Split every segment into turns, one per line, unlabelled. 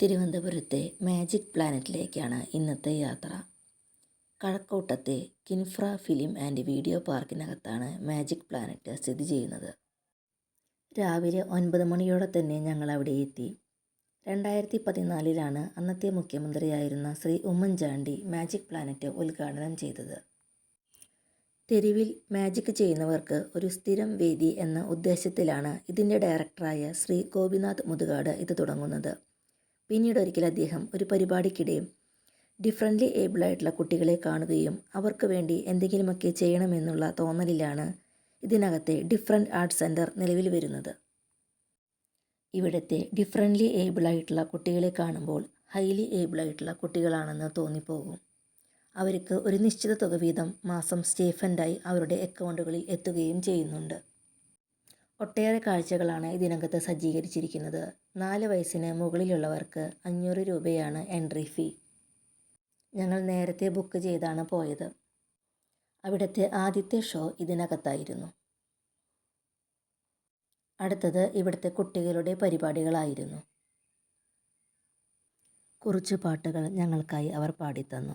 തിരുവനന്തപുരത്തെ മാജിക് പ്ലാനറ്റിലേക്കാണ് ഇന്നത്തെ യാത്ര. കഴക്കൂട്ടത്തെ കിൻഫ്ര ഫിലിം ആൻഡ് വീഡിയോ പാർക്കിനകത്താണ് മാജിക് പ്ലാനറ്റ് സ്ഥിതി ചെയ്യുന്നത്. രാവിലെ ഒൻപത് മണിയോടെ തന്നെ ഞങ്ങൾ അവിടെ എത്തി. രണ്ടായിരത്തി പതിനാലിലാണ് അന്നത്തെ മുഖ്യമന്ത്രിയായിരുന്ന ശ്രീ ഉമ്മൻചാണ്ടി മാജിക് പ്ലാനറ്റ് ഉദ്ഘാടനം ചെയ്തത്. തെരുവിൽ മാജിക് ചെയ്യുന്നവർക്ക് ഒരു സ്ഥിരം വേദി എന്ന ഉദ്ദേശത്തിലാണ് ഇതിന്റെ ഡയറക്ടറായ ശ്രീ ഗോപിനാഥ് മുതുകാട് ഇത് തുടങ്ങുന്നത്. പിന്നീട് ഒരിക്കൽ അദ്ദേഹം ഒരു പരിപാടിക്കിടെ ഡിഫറന്റ്ലി ഏബിളായിട്ടുള്ള കുട്ടികളെ കാണുകയും അവർക്ക് വേണ്ടി എന്തെങ്കിലുമൊക്കെ ചെയ്യണമെന്നുള്ള തോന്നലിലാണ് ഇതിനകത്തെ ഡിഫറന്റ് ആർട്ട് സെന്റർ നിലവിൽ വരുന്നത്. ഇവിടുത്തെ ഡിഫറന്റ്ലി ഏബിളായിട്ടുള്ള കുട്ടികളെ കാണുമ്പോൾ ഹൈലി ഏബിളായിട്ടുള്ള കുട്ടികളാണെന്ന് തോന്നിപ്പോകും. അവർക്ക് ഒരു നിശ്ചിത തുക വീതം മാസം സ്റ്റേഫൻഡായി അവരുടെ അക്കൗണ്ടുകളിൽ എത്തുകയും ചെയ്യുന്നുണ്ട്. ഒട്ടേറെ കാഴ്ചകളാണ് ഇതിനകത്ത് സജ്ജീകരിച്ചിരിക്കുന്നത്. നാല് വയസ്സിന് മുകളിലുള്ളവർക്ക് അഞ്ഞൂറ് രൂപയാണ് എൻട്രി ഫീ. ഞങ്ങൾ നേരത്തെ ബുക്ക് ചെയ്താണ് പോയത്. അവിടുത്തെ ആദ്യത്തെ ഷോ ഇതിനകത്തായിരുന്നു. അടുത്തത് ഇവിടുത്തെ കുട്ടികളുടെ പരിപാടികളായിരുന്നു. കുറച്ച് പാട്ടുകൾ ഞങ്ങൾക്കായി അവർ പാടിത്തന്നു.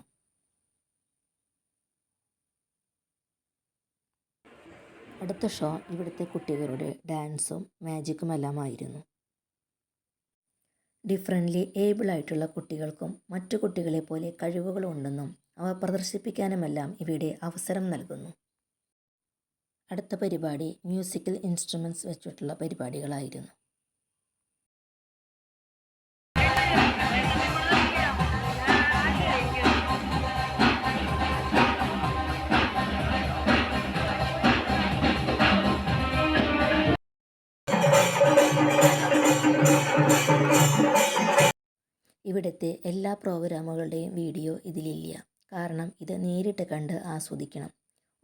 അടുത്ത ഷോ ഇവിടുത്തെ കുട്ടികളുടെ ഡാൻസും മാജിക്കും മാജിക്കുമെല്ലാമായിരുന്നു ഡിഫറന്റ്ലി ഏബിൾ ആയിട്ടുള്ള കുട്ടികൾക്കും മറ്റു കുട്ടികളെ പോലെ കഴിവുകളുണ്ടെന്നും അവ പ്രദർശിപ്പിക്കാനുമെല്ലാം ഇവിടെ അവസരം നൽകുന്നു. അടുത്ത പരിപാടി മ്യൂസിക്കൽ ഇൻസ്ട്രുമെന്റ്സ് വെച്ചിട്ടുള്ള പരിപാടികളായിരുന്നു. ഇവിടുത്തെ എല്ലാ പ്രോഗ്രാമുകളുടെയും വീഡിയോ ഇതിലില്ല. കാരണം ഇത് നേരിട്ട് കണ്ട് ആസ്വദിക്കണം.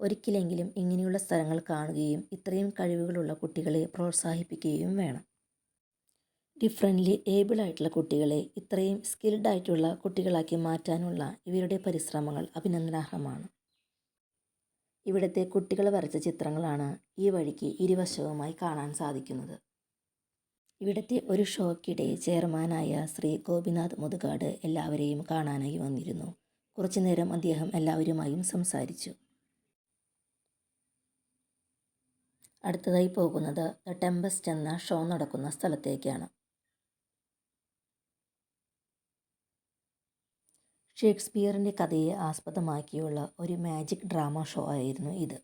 ഒരിക്കലെങ്കിലും ഇങ്ങനെയുള്ള സ്ഥലങ്ങൾ കാണുകയും ഇത്രയും കഴിവുകളുള്ള കുട്ടികളെ പ്രോത്സാഹിപ്പിക്കുകയും വേണം. ഡിഫറന്റ്ലി ഏബിൾ ആയിട്ടുള്ള കുട്ടികളെ ഇത്രയും സ്കിൽഡ് ആയിട്ടുള്ള കുട്ടികളാക്കി മാറ്റാനുള്ള ഇവരുടെ പരിശ്രമങ്ങൾ അഭിനന്ദനാർഹമാണ്. ഇവിടുത്തെ കുട്ടികൾ വരച്ച ചിത്രങ്ങളാണ് ഈ വഴിക്ക് ഇരുവശവുമായി കാണാൻ സാധിക്കുന്നത്. ഇവിടുത്തെ ഒരു ഷോക്കിടെ ചെയർമാനായ ശ്രീ ഗോപിനാഥ് മുതുകാട് എല്ലാവരെയും കാണാനായി വന്നിരുന്നു. കുറച്ചു നേരം അദ്ദേഹം എല്ലാവരുമായും സംസാരിച്ചു. അടുത്തതായി പോകുന്നത് ദ ടെമ്പസ്റ്റ് എന്ന ഷോ നടക്കുന്ന സ്ഥലത്തേക്കാണ്. ഷേക്സ്പിയറിന്റെ കഥയെ ആസ്പദമാക്കിയുള്ള ഒരു മാജിക് ഡ്രാമ ഷോ ആയിരുന്നു ഇത്.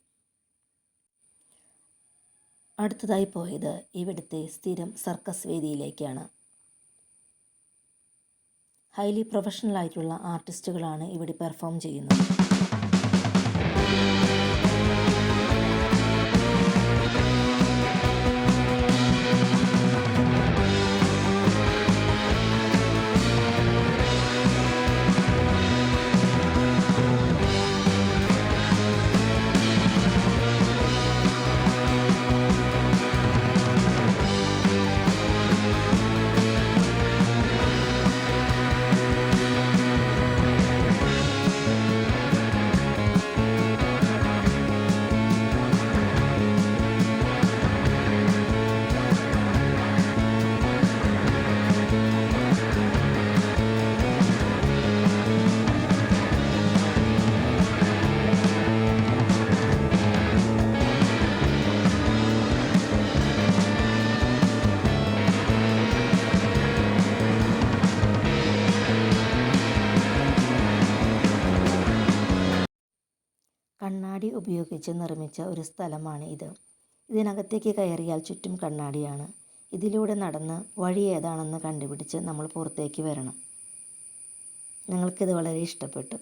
അടുത്തതായി പോയത് ഇവിടുത്തെ സ്ഥിരം സർക്കസ് വേദിയിലേക്കാണ്. ഹൈലി പ്രൊഫഷണൽ ആയിട്ടുള്ള ആർട്ടിസ്റ്റുകളാണ് ഇവിടെ പെർഫോം ചെയ്യുന്നത്. കണ്ണാടി ഉപയോഗിച്ച് നിർമ്മിച്ച ഒരു സ്ഥലമാണ് ഇത്. ഇതിനകത്തേക്ക് കയറിയാൽ ചുറ്റും കണ്ണാടിയാണ്. ഇതിലൂടെ നടന്ന് വഴി ഏതാണെന്ന് കണ്ടുപിടിച്ച് നമ്മൾ പുറത്തേക്ക് വരണം. ഞങ്ങൾക്കിത് വളരെ ഇഷ്ടപ്പെട്ടു.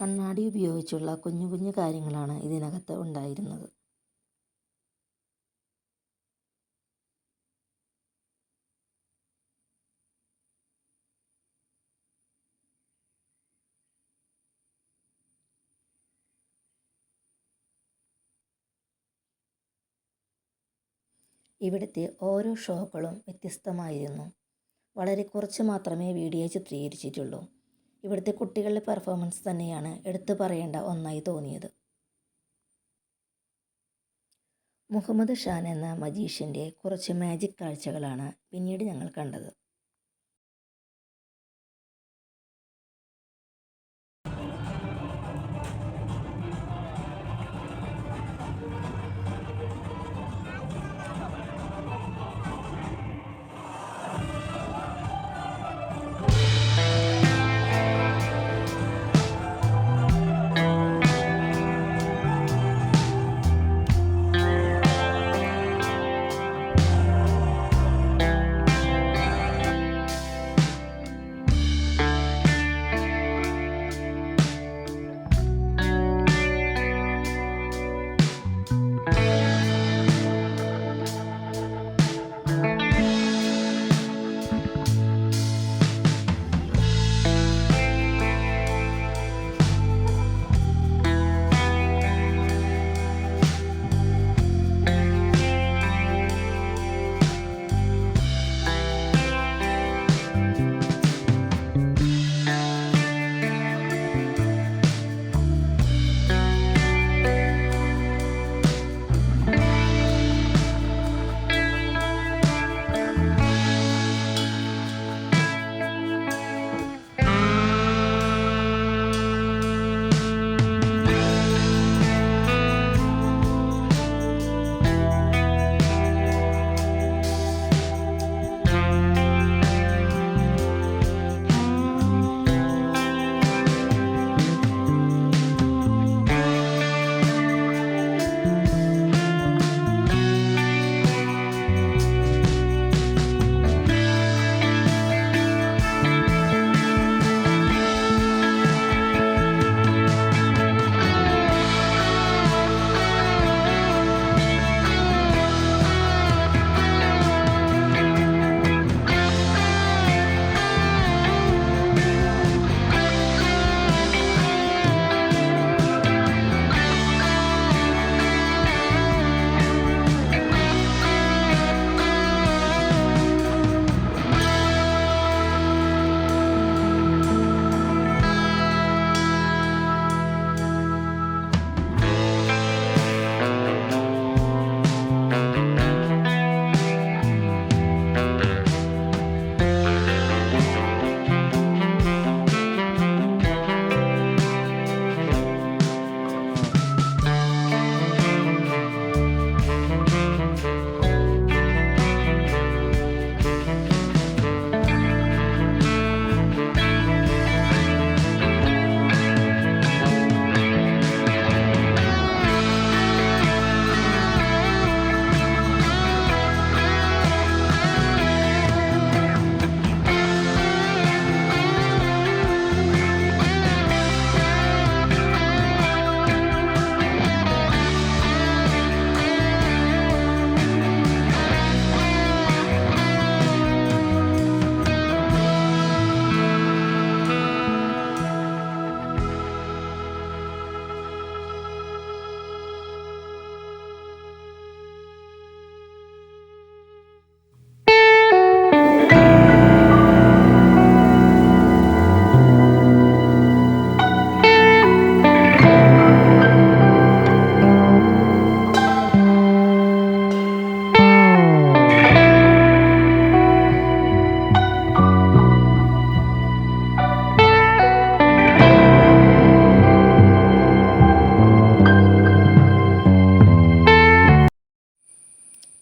കണ്ണാടി ഉപയോഗിച്ചുള്ള കുഞ്ഞു കുഞ്ഞു കാര്യങ്ങളാണ് ഇതിനകത്ത് ഉണ്ടായിരുന്നത്. ഇവിടുത്തെ ഓരോ ഷോകളും വ്യത്യസ്തമായിരുന്നു. വളരെ കുറച്ച് മാത്രമേ വീഡിയോ ചിത്രീകരിച്ചിട്ടുള്ളൂ. ഇവിടുത്തെ കുട്ടികളുടെ പെർഫോമൻസ് തന്നെയാണ് എടുത്തു പറയേണ്ട ഒന്നായി തോന്നിയത്. മുഹമ്മദ് ഷാൻ എന്ന മജീഷ്യന്റെ കുറച്ച് മാജിക് കാഴ്ചകളാണ് പിന്നീട് ഞങ്ങൾ കണ്ടത്.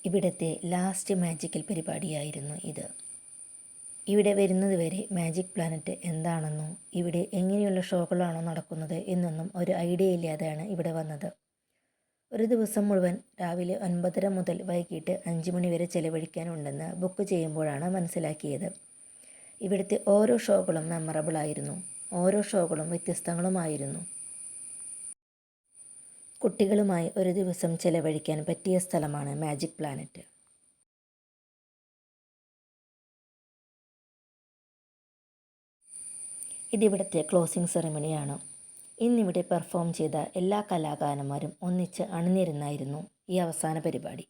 ഇവിടുത്തെ ലാസ്റ്റ് മാജിക്കൽ പരിപാടിയായിരുന്നു ഇത്. ഇവിടെ വരുന്നത് വരെ മാജിക് പ്ലാനറ്റ് എന്താണെന്നോ ഇവിടെ എങ്ങനെയുള്ള ഷോകളാണോ നടക്കുന്നത് എന്നൊന്നും ഒരു ഐഡിയ ഇല്ലാതെയാണ് ഇവിടെ വന്നത്. ഒരു ദിവസം മുഴുവൻ രാവിലെ ഒൻപതര മുതൽ വൈകിട്ട് അഞ്ച് മണി വരെ ചെലവഴിക്കാനുണ്ടെന്ന് ബുക്ക് ചെയ്യുമ്പോഴാണ് മനസ്സിലാക്കിയത്. ഇവിടുത്തെ ഓരോ ഷോകളും മെമ്മറബിൾ ആയിരുന്നു. ഓരോ ഷോകളും വ്യത്യസ്തങ്ങളുമായിരുന്നു. കുട്ടികളുമായി ഒരു ദിവസം ചെലവഴിക്കാൻ പറ്റിയ സ്ഥലമാണ് മാജിക് പ്ലാനറ്റ്. ഇതിവിടുത്തെ ക്ലോസിംഗ് സെറമണിയാണ്. ഇന്നിവിടെ പെർഫോം ചെയ്ത എല്ലാ കലാകാരന്മാരും ഒന്നിച്ച് അണിനിരുന്നായിരുന്നു ഈ അവസാന പരിപാടി.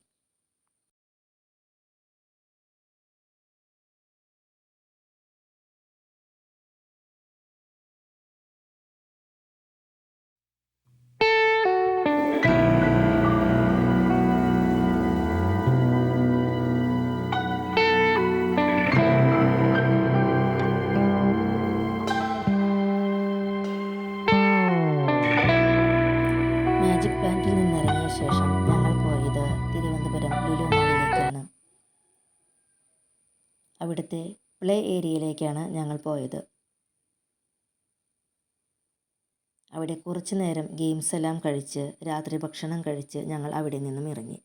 പ്ലേ ഏരിയയിലേക്കാണ് ഞങ്ങൾ പോയത്. അവിടെ കുറച്ച് നേരം ഗെയിംസ് എല്ലാം കഴിച്ച് രാത്രി ഭക്ഷണം കഴിച്ച് ഞങ്ങൾ അവിടെ നിന്നും ഇറങ്ങി.